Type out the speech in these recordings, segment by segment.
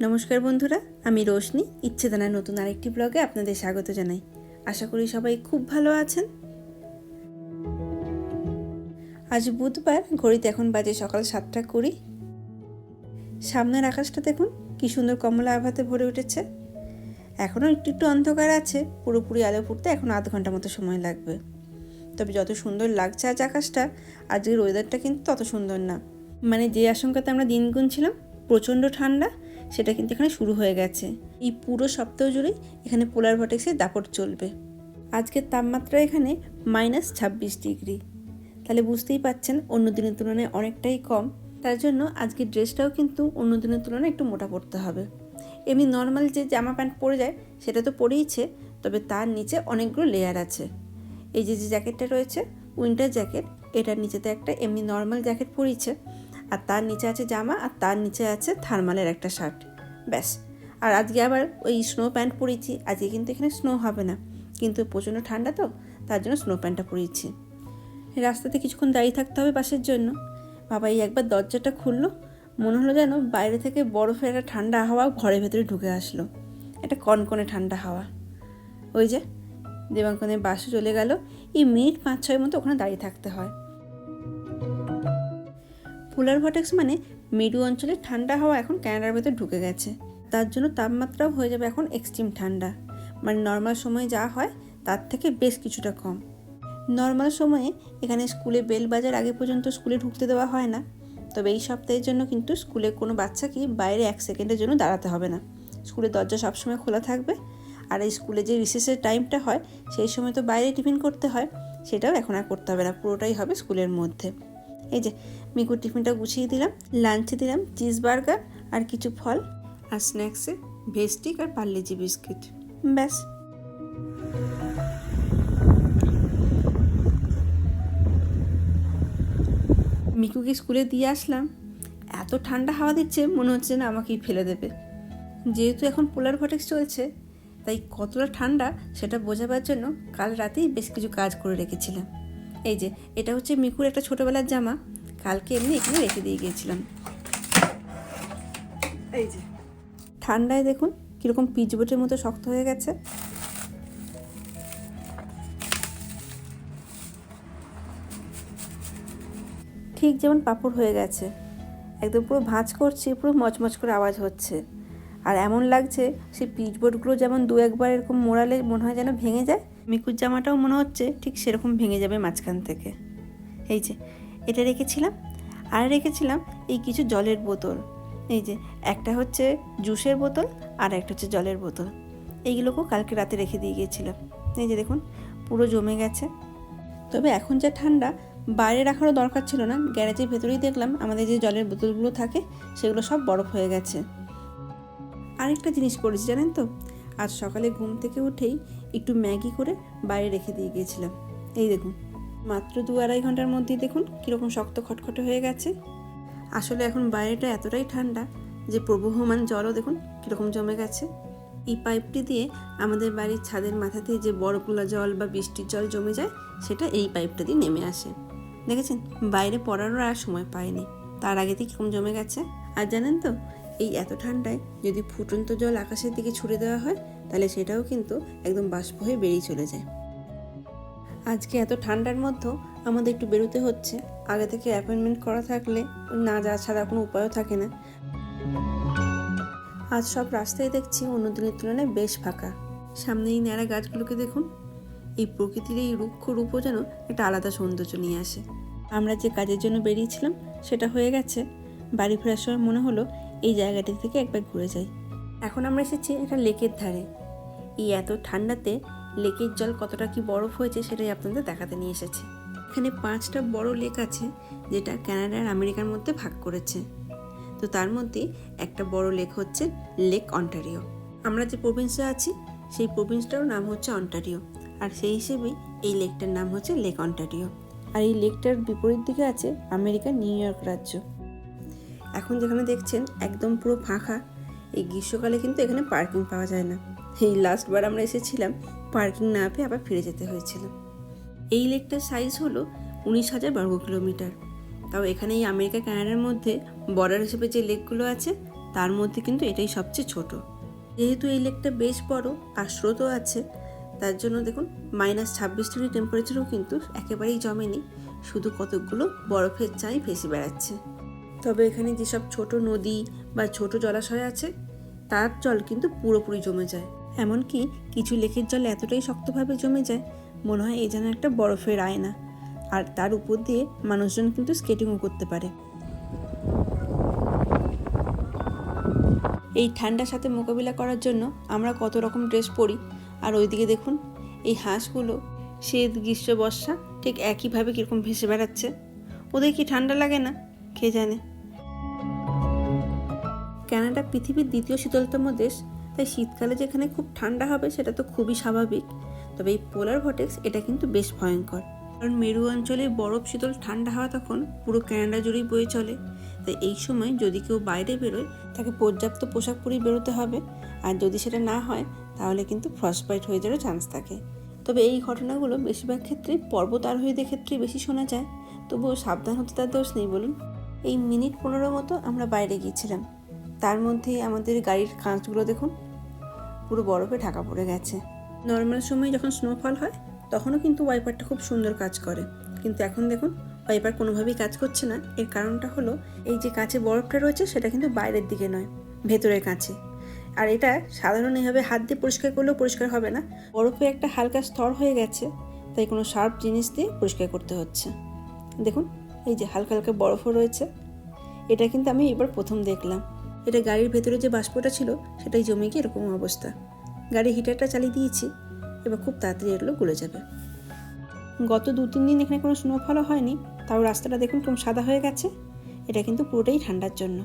নমস্কার বন্ধুরা, আমি রোশনি, ইচ্ছেদানার নতুন আরেকটি ব্লগে আপনাদের স্বাগত জানাই। আশা করি সবাই খুব ভালো আছেন। আজ বুধবার, ঘড়িতে এখন বাজে সকাল সাতটা কুড়ি। সামনের আকাশটা দেখুন, কি সুন্দর কমলা আভাতে ভরে উঠেছে। এখনও একটু একটু অন্ধকার আছে, পুরোপুরি আলো ফুটতে এখন আধ ঘণ্টা মতো সময় লাগবে। তবে যত সুন্দর লাগছে আজ আকাশটা, আজকের ওয়েদারটা কিন্তু তত সুন্দর না। মানে যে আশঙ্কাতে আমরা দিন গুনছিলাম প্রচণ্ড ঠান্ডা সেটা কিন্তু এখানে শুরু হয়ে গেছে। এই পুরো সপ্তাহ জুড়েই এখানে পোলার ভটেক্সের দাপট চলবে। আজকের তাপমাত্রা এখানে মাইনাস ছাব্বিশ ডিগ্রি তাহলে বুঝতেই পাচ্ছেন অন্য দিনের তুলনায় অনেকটাই কম। তার জন্য আজকের ড্রেসটাও কিন্তু অন্য দিনের তুলনায় একটু মোটা পড়তে হবে। এমনি নর্মাল যে জামা প্যান্ট পরে যায়, সেটা তো পরেইছে তবে তার নিচে অনেকগুলো লেয়ার আছে। এই যে যে জ্যাকেটটা রয়েছে উইন্টার জ্যাকেট এটার নিচেতে একটা এমনি নর্মাল জ্যাকেট পরিয়েছে আর তার নিচে আছে জামা আর তার নিচে আছে থার্মালের একটা শার্ট। ব্যাস। আর আজকে আবার ওই স্নো প্যান্ট পরিয়েছি আজকে কিন্তু এখানে স্নো হবে না। কিন্তু প্রচণ্ড ঠান্ডা তো, তার জন্য স্নো প্যান্টটা পরিয়েছি রাস্তাতে কিছুক্ষণ দাঁড়িয়ে থাকতে হবে বাসের জন্য। বাবা এই একবার দরজাটা খুললো। মনে হলো যেন বাইরে থেকে বরফের একটা ঠান্ডা হাওয়া ঘরের ভেতরে ঢুকে আসলো। একটা কনকনে ঠান্ডা হাওয়া। ওই যে, দেবাঙ্কনের বাসে চলে গেল। এই মিনিট পাঁচ ছয় মতো ওখানে দাঁড়িয়ে থাকতে হয়। পোলার ভটেক্স মানে মেরু অঞ্চলে ঠান্ডা হাওয়া এখন ক্যানাডার ভেতর ঢুকে গেছে। তার জন্য তাপমাত্রাও হয়ে যাবে এখন এক্সট্রিম ঠান্ডা। মানে নর্মাল সময়ে যা হয়, তার থেকে বেশ কিছুটা কম। নর্মাল সময়ে এখানে স্কুলে বেল বাজার আগে পর্যন্ত স্কুলে ঢুকতে দেওয়া হয় না। তবে এই সপ্তাহের জন্য কিন্তু স্কুলে কোনো বাচ্চাকে বাইরে এক সেকেন্ডের জন্য দাঁড়াতে হবে না। স্কুলের দরজা সবসময় খোলা থাকবে। আর এই স্কুলে যে রিসেসের টাইমটা হয়, সেই সময় তো বাইরে টিফিন করতে হয়, সেটাও এখন আর করতে হবে না। পুরোটাই হবে স্কুলের মধ্যে। এই যে মিকুর টিফিনটা গুছিয়ে দিলাম লাঞ্চে দিলাম চিজ বার্গার আর কিছু ফল। আর স্ন্যাক্সে ভেস্টিক আর পার্লেজি বিস্কিট। ব্যাস। মিকুকে স্কুলে দিয়ে আসলাম। এত ঠান্ডা হাওয়া দিচ্ছে মনে হচ্ছে না আমাকেই ফেলে দেবে। যেহেতু এখন পোলার ভটেক্স চলছে তাই কতটা ঠান্ডা সেটা বোঝাবার জন্য কাল রাতেই বেশ কিছু কাজ করে রেখেছিলাম। এই যে এটা হচ্ছে মিকুর একটা ছোটোবেলার জামা। কালকে এমনি এখানে রেখে দিয়ে গিয়েছিলাম। এই যে। ঠান্ডায় দেখুন কীরকম পিচবোটের মতো শক্ত হয়ে গেছে। ঠিক যেমন পাপড় হয়ে গেছে। একদম পুরো ভাঁজ করছে পুরো মচমচ করে আওয়াজ হচ্ছে। আর এমন লাগছে সেই পিচবোর্ডগুলো যেমন দু একবার এরকম মোড়ালে মনে হয় যেন ভেঙে যায় মিকুর জামাটাও মনে হচ্ছে ঠিক সেরকম ভেঙে যাবে মাঝখান থেকে। এই যে, এটা রেখেছিলাম, আর রেখেছিলাম এই কিছু জলের বোতল। এই যে, একটা হচ্ছে জুসের বোতল, আর একটা হচ্ছে জলের বোতল। এইগুলোকেও কালকে রাতে রেখে দিয়ে গিয়েছিলাম। এই যে দেখুন, পুরো জমে গেছে। তবে এখন যা ঠান্ডা, বাইরে রাখারও দরকার ছিল না। গ্যারেজের ভেতরেই দেখলাম আমাদের যে জলের বোতলগুলো থাকে, সেগুলো সব বরফ হয়ে গেছে। আরেকটা জিনিস করেছি, জানেন তো? আজ সকালে ঘুম থেকে উঠেই একটু ম্যাগি করে বাইরে রেখে দিয়ে গিয়েছিলাম। এই দেখুন, মাত্র দু আড়াই ঘণ্টার মধ্যেই দেখুন কীরকম শক্ত খটখটে হয়ে গেছে। আসলে এখন বাইরেটা এতটাই ঠান্ডা যে প্রবহমান জলও দেখুন কীরকম জমে গেছে। এই পাইপটি দিয়ে আমাদের বাড়ির ছাদের মাথাতে যে বরফগুলো জল বা বৃষ্টির জল জমে যায়, সেটা এই পাইপটা দিয়ে নেমে আসে। দেখেছেন? বাইরে পড়ারও আর সময় পায়নি তার আগেতেই কীরকম জমে গেছে। আর জানেন তো, এই এত ঠান্ডায় যদি ফুটন্ত জল আকাশের দিকে ছুড়ে দেওয়া হয় তাহলে সেটাও কিন্তু একদম বাষ্প হয়ে বেরিয়ে চলে যায়। আজকে এত ঠান্ডার মধ্যেও আমাদের একটু বেরোতে হচ্ছে। আগে থেকে অ্যাপয়েন্টমেন্ট করা থাকলে না যাওয়া ছাড়া কোনো উপায়ও থাকে না। আজ সব রাস্তায় দেখছি অন্য দিনের তুলনায় বেশ ফাঁকা। সামনে এই ন্যাড়া গাছগুলোকে দেখুন। এই প্রকৃতির এই রুক্ষ রূপও যেন একটা আলাদা সৌন্দর্য নিয়ে আসে। আমরা যে কাজের জন্য বেরিয়েছিলাম, সেটা হয়ে গেছে। বাড়ি ফেরার সময় মনে হলো এই জায়গাটি থেকে একবার ঘুরে যাই। এখন আমরা এসেছি একটা লেকের ধারে। এই এত ঠান্ডাতে লেকের জল কতটা কি বরফ হয়েছে সেটাই আপনাদের দেখাতে নিয়ে এসেছি। এখানে পাঁচটা বড় লেক আছে যেটা কানাডা আর আমেরিকার মধ্যে ভাগ করেছে। তো তার মধ্যে একটা বড় লেক হচ্ছে লেক অন্টারিও। আমরা যে প্রভিন্সে আছি, সেই প্রভিন্সটার নাম হচ্ছে অন্টারিও। আর সেই হিসেবেই এই লেকটার নাম হচ্ছে লেক অন্টারিও। আর এই লেকটার বিপরীত দিকে আছে আমেরিকার নিউ ইয়র্ক রাজ্য। এখন যেখানে দেখছেন একদম পুরো ফাঁকা এই গ্রীষ্মকালে কিন্তু এখানে পার্কিং পাওয়া যায় না। এই লাস্টবার আমরা এসেছিলাম পার্কিং না পেয়ে আবার ফিরে যেতে হয়েছিল। এই লেকটার সাইজ হলো উনিশ হাজার বর্গ কিলোমিটার। তাও এখানে এই আমেরিকা, কানাডার মধ্যে বর্ডার হিসেবে যে লেকগুলো আছে, তার মধ্যে কিন্তু এটাই সবচেয়ে ছোট। যেহেতু এই লেকটা বেশ বড় আর স্রোতও আছে, তার জন্য দেখুন মাইনাস ছাব্বিশ ডিগ্রি টেম্পারেচারও কিন্তু একেবারেই জমেনি। শুধু কতকগুলো বরফের চাই ভেসে বেড়াচ্ছে। তবে এখানে যেসব ছোট নদী বা ছোট জলাশয় আছে, তার জল কিন্তু পুরোপুরি জমে যায়। এমনকি কিছু লেকের জল এতটাই শক্তভাবে জমে যায়, মনে হয় এই যেন একটা বরফের আয়না। আর তার উপর দিয়ে মানুষজন কিন্তু স্কেটিংও করতে পারে। এই ঠান্ডার সাথে মোকাবিলা করার জন্য আমরা কত রকম ড্রেস পরি। আর ওইদিকে দেখুন, এই হাঁসগুলো শীত গ্রীষ্ম বর্ষা ঠিক একইভাবে কীরকম ভেসে বেড়াচ্ছে। ওদের কি ঠান্ডা লাগে না? কে জানে? কানাডা পৃথিবীর দ্বিতীয় শীতলতম দেশ, তাই শীতকালে যেখানে খুব ঠান্ডা হবে সেটা তো খুবই স্বাভাবিক। তবে এই পোলার ভটেক্স এটা কিন্তু বেশ ভয়ঙ্কর। কারণ মেরু অঞ্চলে বরফ শীতল ঠান্ডা হাওয়া তখন পুরো ক্যানাডা জুড়েই বয়ে চলে। তাই এই সময় যদি কেউ বাইরে বেরোয়, তাকে পর্যাপ্ত পোশাক পরেই বেরোতে হবে। আর যদি সেটা না হয়, তাহলে কিন্তু ফ্রস্টবাইট হয়ে যাওয়ার চান্স থাকে। তবে এই ঘটনাগুলো বেশিরভাগ ক্ষেত্রে পর্বত আরোহীদের ক্ষেত্রে বেশি শোনা যায়। তবুও সাবধান হতে তার দোষ নেই, বলুন। এই মিনিট পনেরো মতো আমরা বাইরে গিয়েছিলাম। তার মধ্যে আমাদের গাড়ির কাঁচগুলো দেখুন, পুরো বরফে ঢাকা পড়ে গেছে। নর্মাল সময় যখন স্নোফল হয়, তখনও কিন্তু ওয়াইপারটা খুব সুন্দর কাজ করে। কিন্তু এখন দেখুন ওয়াইপার কোনোভাবেই কাজ করছে না। এর কারণটা হলো, এই যে কাঁচে বরফটা রয়েছে, সেটা কিন্তু বাইরের দিকে নয়, ভেতরের কাঁচে। আর এটা সাধারণ এইভাবে হাত দিয়ে পরিষ্কার করলেও পরিষ্কার হবে না। বরফে একটা হালকা স্তর হয়ে গেছে, তাই কোনো শার্প জিনিস দিয়ে পরিষ্কার করতে হচ্ছে। দেখুন এই যে হালকা হালকা বরফও রয়েছে। এটা কিন্তু আমি এবার প্রথম দেখলাম। এটা গাড়ির ভেতরে যে বাষ্পটা ছিল, সেটাই জমে গিয়ে এরকম অবস্থা। গাড়ির হিটারটা চালিয়ে দিয়েছি, এবার খুব তাড়াতাড়ি এগুলো গলে যাবে। গত দু তিন দিন এখানে কোনো স্নোফলও হয়নি, তাও রাস্তাটা দেখুন কেমন সাদা হয়ে গেছে। এটা কিন্তু পুরোটাই ঠান্ডার জন্য।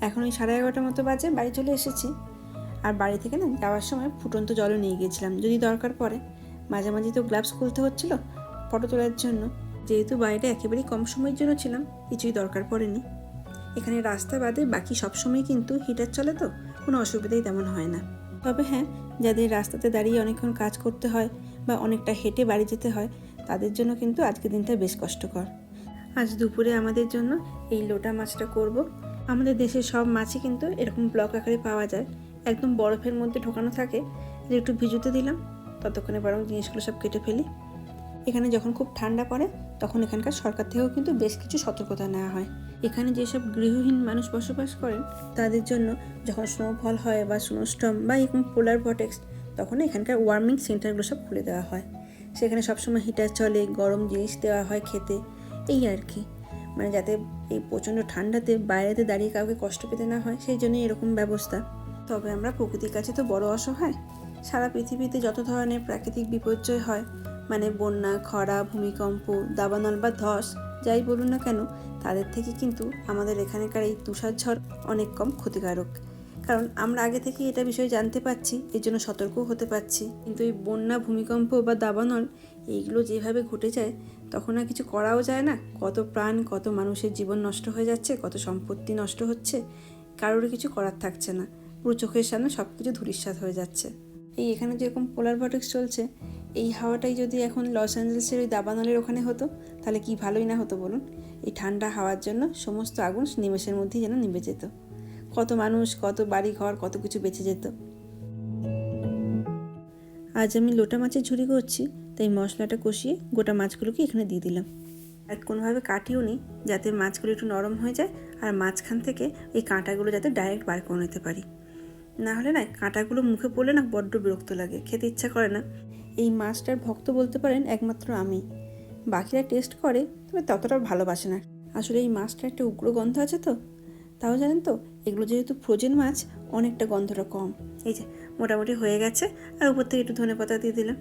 এখন ওই সাড়ে এগারোটার মতো বাজে, বাড়ি চলে এসেছি। আর বাড়ি থেকে না যাওয়ার সময় ফুটন্ত জলও নিয়ে গিয়েছিলাম, যদি দরকার পড়ে। মাঝে মাঝে তো গ্লাভস খুলতে হচ্ছিল ফটো তোলার জন্য। যেহেতু বাইরে একেবারেই কম সময়ের জন্য ছিলাম, কিছুই দরকার পড়েনি। এখানে রাস্তা বাদে বাকি সব সময় কিন্তু হিটার চলে তো, কোনো অসুবিধাই তেমন হয় না। তবে হ্যাঁ যাদের রাস্তাতে দাঁড়িয়ে অনেকক্ষণ কাজ করতে হয় বা অনেকটা হেঁটে বাড়ি যেতে হয়, তাদের জন্য কিন্তু আজকের দিনটা বেশ কষ্টকর। আজ দুপুরে আমাদের জন্য এই লোটা মাছটা করব। আমাদের দেশের সব মাছই কিন্তু এরকম ব্লক আকারে পাওয়া যায়। একদম বরফের মধ্যে ঢোকানো থাকে। একটু ভিজুতে দিলাম। ততক্ষণে বরং জিনিসগুলো সব কেটে ফেলি। এখানে যখন খুব ঠান্ডা পড়ে, তখন এখানকার সরকার থেকেও কিন্তু বেশ কিছু সতর্কতা নেওয়া হয়। এখানে যেসব গৃহহীন মানুষ বসবাস করেন, তাদের জন্য যখন স্নোফল হয় বা স্নোস্টম বা এরকম পোলার ভটেক্স তখন এখানকার ওয়ার্মিং সেন্টারগুলো সব খুলে দেওয়া হয়। সেখানে সবসময় হিটার চলে, গরম জিনিস দেওয়া হয় খেতে। এই আর কি। মানে যাতে এই প্রচণ্ড ঠান্ডাতে বাইরেতে দাঁড়িয়ে কাউকে কষ্ট পেতে না হয়, সেই জন্যই এরকম ব্যবস্থা। তবে আমরা প্রকৃতির কাছে তো বড় অসহায়। সারা পৃথিবীতে যত ধরনের প্রাকৃতিক বিপর্যয় হয় মানে বন্যা, খরা, ভূমিকম্প, দাবানল বা ধস, যাই বলুন না কেন, তাদের থেকে কিন্তু আমাদের এখানকার এই তুষার ঝড় অনেক কম ক্ষতিকারক। কারণ আমরা আগে থেকে এটা বিষয়ে জানতে পারছি, এর জন্য সতর্কও হতে পারছি। কিন্তু এই বন্যা, ভূমিকম্প বা দাবানল, এইগুলো যেভাবে ঘটে যায়, তখন আর কিছু করাও যায় না। কত প্রাণ, কত মানুষের জীবন নষ্ট হয়ে যাচ্ছে, কত সম্পত্তি নষ্ট হচ্ছে, কারোর কিছু করার থাকছে না। পুরো চোখের সামনে সব কিছু ধূলিসাৎ হয়ে যাচ্ছে। এই এখানে যেরকম পোলার ভটেক্স চলছে, এই হাওয়াটাই যদি এখন লস অ্যাঞ্জেলসের ওই দাবানলের ওখানে হতো, তাহলে কি ভালোই না হতো বলুন? এই ঠান্ডা হাওয়ার জন্য সমস্ত আগুন নিমেষের মধ্যেই যেন নিভে যেত। কত মানুষ, কত বাড়ি ঘর কত কিছু বেঁচে যেত। আজ আমি লোটা মাছের ঝুড়ি করছি, তাই মশলাটা কষিয়ে গোটা মাছগুলোকে এখানে দিয়ে দিলাম। আর কোনোভাবে কাটিও নি, যাতে মাছগুলো একটু নরম হয়ে যায়, আর মাঝখান থেকে এই কাঁটাগুলো যাতে ডাইরেক্ট বার করে নিতে পারি। না হলে না কাঁটাগুলো মুখে পড়লে না বড্ড বিরক্ত লাগে, খেতে ইচ্ছা করে না। এই মাছটার ভক্ত বলতে পারেন একমাত্র আমি। বাকিরা টেস্ট করে, তবে ততটা ভালোবাসে না। আসলে এই মাছটার একটা উগ্র গন্ধ আছে তো? তাও জানেন তো, এগুলো যেহেতু ফ্রোজেন মাছ, অনেকটা গন্ধটা কম। এই যে, মোটামুটি হয়ে গেছে, আর উপর থেকে একটু ধনে পাতা দিয়ে দিলাম।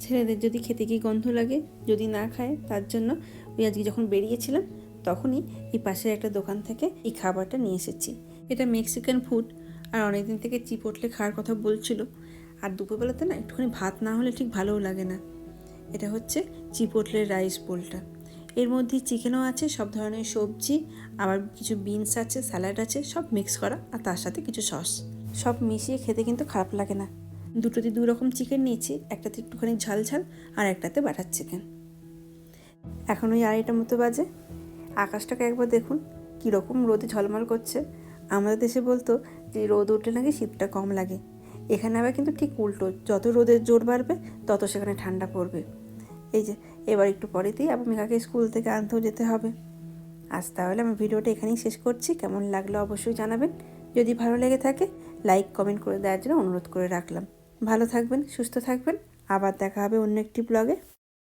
ছেলেদের যদি খেতে গিয়ে গন্ধ লাগে, যদি না খায়, তার জন্য ওই আজকে যখন বেরিয়েছিলাম, তখনই এই পাশের একটা দোকান থেকে এই খাবারটা নিয়ে এসেছি। এটা মেক্সিকান ফুড আর অনেকদিন থেকে চিপোটলে খাওয়ার কথা বলছিল। আর দুপুরবেলাতে না একটুখানি ভাত না হলে ঠিক ভালোও লাগে না। এটা হচ্ছে চিপোটলের রাইস বোলটা এর মধ্যে চিকেনও আছে, সব ধরনের সবজি, আবার কিছু বিনস আছে স্যালাড আছে, সব মিক্স করা, আর তার সাথে কিছু সস সব মিশিয়ে খেতে কিন্তু খারাপ লাগে না। দুটোতে দু রকম চিকেন নিয়েছি, একটাতে একটুখানি ঝাল ঝাল, আর একটাতে বাটার চিকেন এখন ওই আড়াইটা মতো বাজে। আকাশটাকে একবার দেখুন, কীরকম রোদে ঝলমল করছে। আমাদের দেশে বলতো যে রোদ উঠলে নাকি শীতটা কম লাগে। এখানে আবার কিন্তু ঠিক উল্টো, যত রোদের জোর বাড়বে, তত সেখানে ঠান্ডা পড়বে। এই যে, এবার একটু পরেতেই আবার মেঘাকে স্কুল থেকে আনতেও যেতে হবে। আজ তাহলে আমি ভিডিওটা এখানেই শেষ করছি। কেমন লাগল অবশ্যই জানাবেন। যদি ভালো লেগে থাকে, লাইক, কমেন্ট করে দেওয়ার জন্য অনুরোধ করে রাখলাম। ভালো থাকবেন, সুস্থ থাকবেন। আবার দেখা হবে অন্য একটি ব্লগে।